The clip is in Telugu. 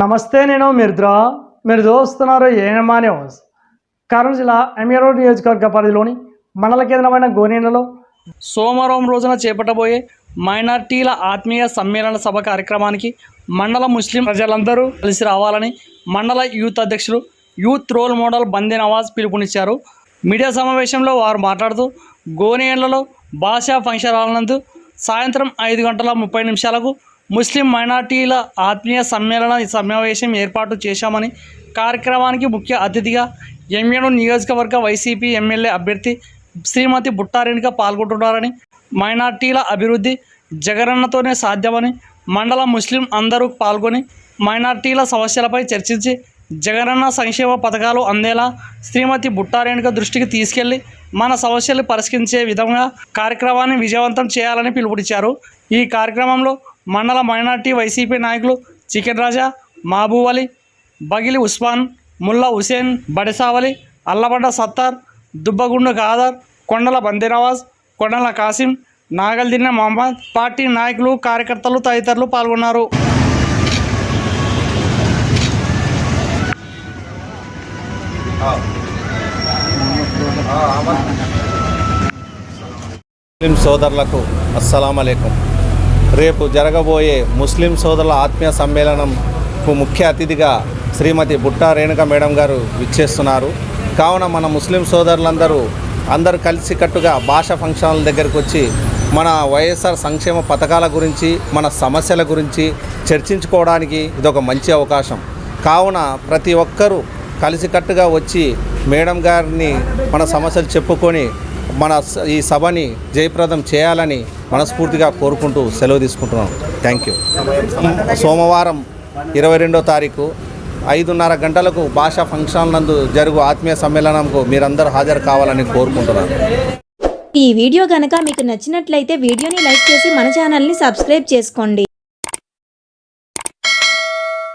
నమస్తే నేను మిర్ద్రా. మీరు చూస్తున్నారు ఏనమా న్యూస్. కర్నూలు జిల్లా ఎంఏరో నియోజకవర్గ పరిధిలోని మండల కేంద్రమైన గోనీలలో సోమవారం రోజున చేపట్టబోయే మైనార్టీల ఆత్మీయ సమ్మేళన సభ కార్యక్రమానికి మండల ముస్లిం ప్రజలందరూ కలిసి రావాలని మండల యూత్ అధ్యక్షులు యూత్ రోల్ మోడల్ బందీ నవాజ్ పిలుపునిచ్చారు. మీడియా సమావేశంలో వారు మాట్లాడుతూ గోనేండ్లలో భాషా ఫంక్షన్ నందు సాయంత్రం ఐదు గంటల ముప్పై నిమిషాలకు ముస్లిం మైనార్టీల ఆత్మీయ సమ్మేళన సమావేశం ఏర్పాటు చేశామని కార్యక్రమానికి ముఖ్య అతిథిగా ఎంఏను నియోజకవర్గ వైసీపీ ఎమ్మెల్యే అభ్యర్థి శ్రీమతి బుట్టారేణిక పాల్గొంటున్నారని మైనార్టీల అభివృద్ధి జగనన్నతోనే సాధ్యమని మండల ముస్లిం అందరూ పాల్గొని మైనార్టీల సమస్యలపై చర్చించి జగనన్న సంక్షేమ పథకాలు అందేలా శ్రీమతి బుట్టారేణుక దృష్టికి తీసుకెళ్ళి మన సమస్యలు పరిష్కరించే విధంగా కార్యక్రమాన్ని విజయవంతం చేయాలని పిలుపునిచ్చారు. ఈ కార్యక్రమంలో మండల మైనార్టీ వైసీపీ నాయకులు చికెన్ రాజా మహబూబ్ అలీ బగిలి ఉస్మాన్ ముల్లా హుసేన్ బడిసావలి అల్లబండ సత్తార్ దుబ్బగుండు ఖాదర్ కొండల బందీనవాజ్ కొండల కాసిం నాగల్దిన్న మహమ్మద్ పార్టీ నాయకులు కార్యకర్తలు తదితరులు పాల్గొన్నారు. ముస్లిం సోదరులకు అస్సలం అలైకుం. రేపు జరగబోయే ముస్లిం సోదరుల ఆత్మీయ సమ్మేళనంకు ముఖ్య అతిథిగా శ్రీమతి బుట్టా రేణుక మేడం గారు విచ్చేస్తున్నారు. కావున మన ముస్లిం సోదరులందరూ అందరూ కలిసికట్టుగా భాష ఫంక్షన్ల దగ్గరకు వచ్చి మన వైఎస్ఆర్ సంక్షేమ పథకాల గురించి మన సమస్యల గురించి చర్చించుకోవడానికి ఇదొక మంచి అవకాశం. కావున ప్రతి ఒక్కరూ కలిసికట్టుగా వచ్చి మేడం గారిని మన సమస్యలు చెప్పుకొని మన స- ఈ సభని జయప్రదం చేయాలని మనస్ఫూర్తిగా కోరుకుంటూ సెలవు తీసుకుంటున్నాం. థ్యాంక్ యూ సోమవారం ఇరవై రెండో తారీఖు ఐదున్నర గంటలకు భాషా ఫంక్షన్ నందు జరుగు ఆత్మీయ సమ్మేళనంకు మీరందరూ హాజరు కావాలని కోరుకుంటున్నాను ఈ వీడియో కనుక మీకు నచ్చినట్లయితే వీడియోని లైక్ చేసి మన ఛానల్ని సబ్స్క్రైబ్ చేసుకోండి.